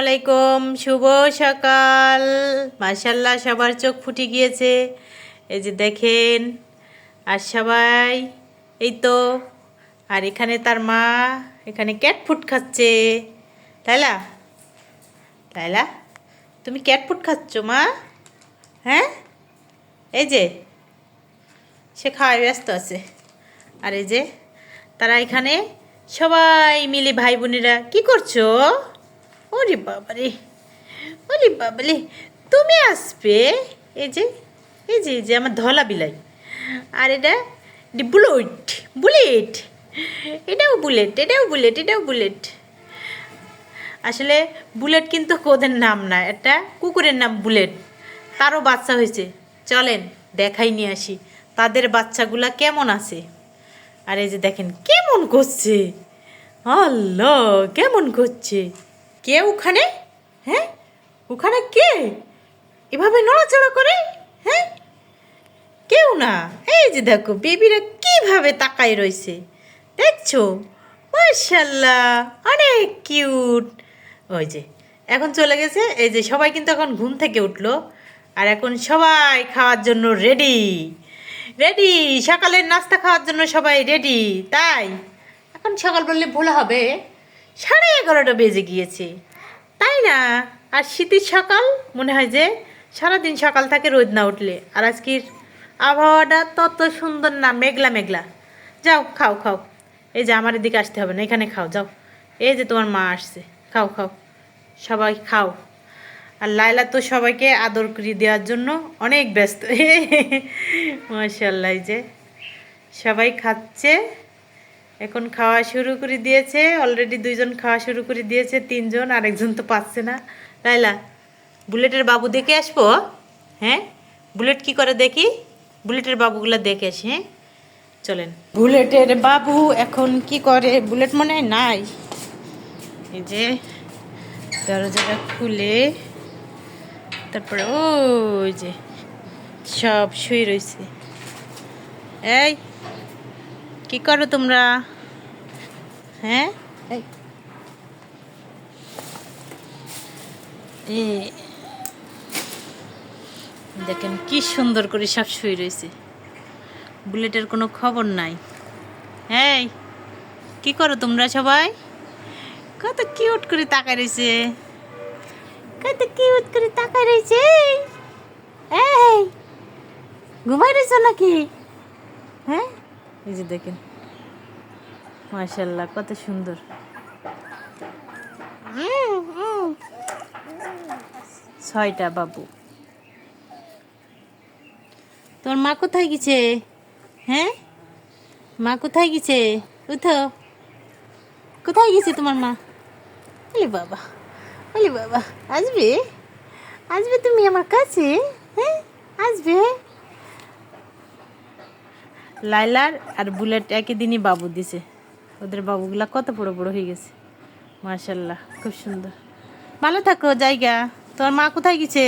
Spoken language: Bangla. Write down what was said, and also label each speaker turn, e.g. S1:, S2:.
S1: আলাইকুম, শুভ সকাল। মাশাল্লাহ সবার চোখ ফুটে গিয়েছে। এই যে দেখেন, আর সবাই, এই তো, আর এখানে তার মা, এখানে ক্যাট ফুড খাচ্ছে। লাইলা লাইলা তুমি ক্যাট ফুড খাচ্ছ মা? হ্যাঁ? এই যে, সে খাওয়ায় ব্যস্ত আছে। আর এই যে, তারা এখানে সবাই মিলে ভাই বোনেরা, কি করছ? ওরে বাবারে ওরে বাবারে, তুমি আসবে? এই যে এই যে যে আমার ধলা বিলাই। আর এটা বুলেট বুলেট। এটাও বুলেট এটাও বুলেট এটাও বুলেট। আসলে বুলেট কিন্তু কোদের নাম না, একটা কুকুরের নাম বুলেট। তারও বাচ্চা হয়েছে। চলেন, দেখাই নিয়ে আসি। তাদের বাচ্চাগুলা কেমন আছে? আর এই যে দেখেন, কেমন করছে? আল্লাহ, কেমন করছে? কে ওখানে? হ্যাঁ? ওখানে কে? এভাবে নড়াচড়া করে? হ্যাঁ? কেউ না। এই যে দেখো, বেবিরা কীভাবে তাকায় রয়েছে। দেখছ? মার্শাল্লাহ অনেক কিউট। ওই যে, এখন চলে গেছে। এই যে, সবাই কিন্তু এখন ঘুম থেকে উঠল। আর এখন সবাই খাওয়ার জন্য রেডি। রেডি! সকালের নাস্তা খাওয়ার জন্য সবাই রেডি। তাই? এখন সকাল বললে ভুল হবে। সাড়ে এগারোটা বেজে গিয়েছে। তাই না? আর শীতের সকাল, মনে হয় যে সারাদিন সকাল থাকে রোদ না উঠলে। আর আজকের আবহাওয়াটা তত সুন্দর না, মেঘলা মেঘলা। যাও, খাও খাও। এই যে আমার এদিকে আসতে হবে না, এখানে খাও, যাও। এই যে তোমার মা আসছে, খাও খাও। সবাই খাও। আর লাইলা তো সবাইকে আদর করে দেওয়ার জন্য অনেক ব্যস্ত। মাশাল্লাহ এই যে সবাই খাচ্ছে। এখন খাওয়া শুরু করে দিয়েছে অলরেডি দুইজন খাওয়া শুরু করে দিয়েছে তিনজন আরেকজন তো পাচ্ছে না। লাইলা বুলেটের বাবু দেখে আসব? হ্যাঁ? বুলেট কি করে দেখি? বুলেটের বাবুগুলো দেখে আসি হ্যাঁ? চলেন। বুলেটের বাবু এখন কি করে? বুলেট মনে হয় নাই। এই যে দরজাটা খুলে তারপরে ওই যে সব শুয়ে রয়েছে। এই কি করো তোমরা? হ্যাঁ? দেখেন কি সুন্দর করে সব শুয়ে রয়েছে। বুলেটের কোনো খবর নাই। হ্যাঁ কি করো তোমরা সবাই? কত কিউট করে তাকায় রয়েছে। কত কিউট করে তাকায় রয়েছে। এই ঘুমাই রয়েছো নাকি? হ্যাঁ? এই যে দেখেন। মাশাল্লাহ কত সুন্দর। ছয়টা বাবু। তোর মা কোথায় গেছে? হ্যাঁ? মা কোথায় গেছে? উঠো। কোথায় গেছে তোমার মা? ওলে বাবা ওলে বাবা, আসবে? আসবে তুমি আমার কাছে? হ্যাঁ? আসবে? লাইলার আর বুলেট একই দিনই বাবু দিছে। ওদের বাবুগুলা কত বড় বড় হয়ে গেছে। মার্শাল্লাহ খুব সুন্দর। ভালো থাকো, জায়গা। তোমার মা কোথায় গেছে?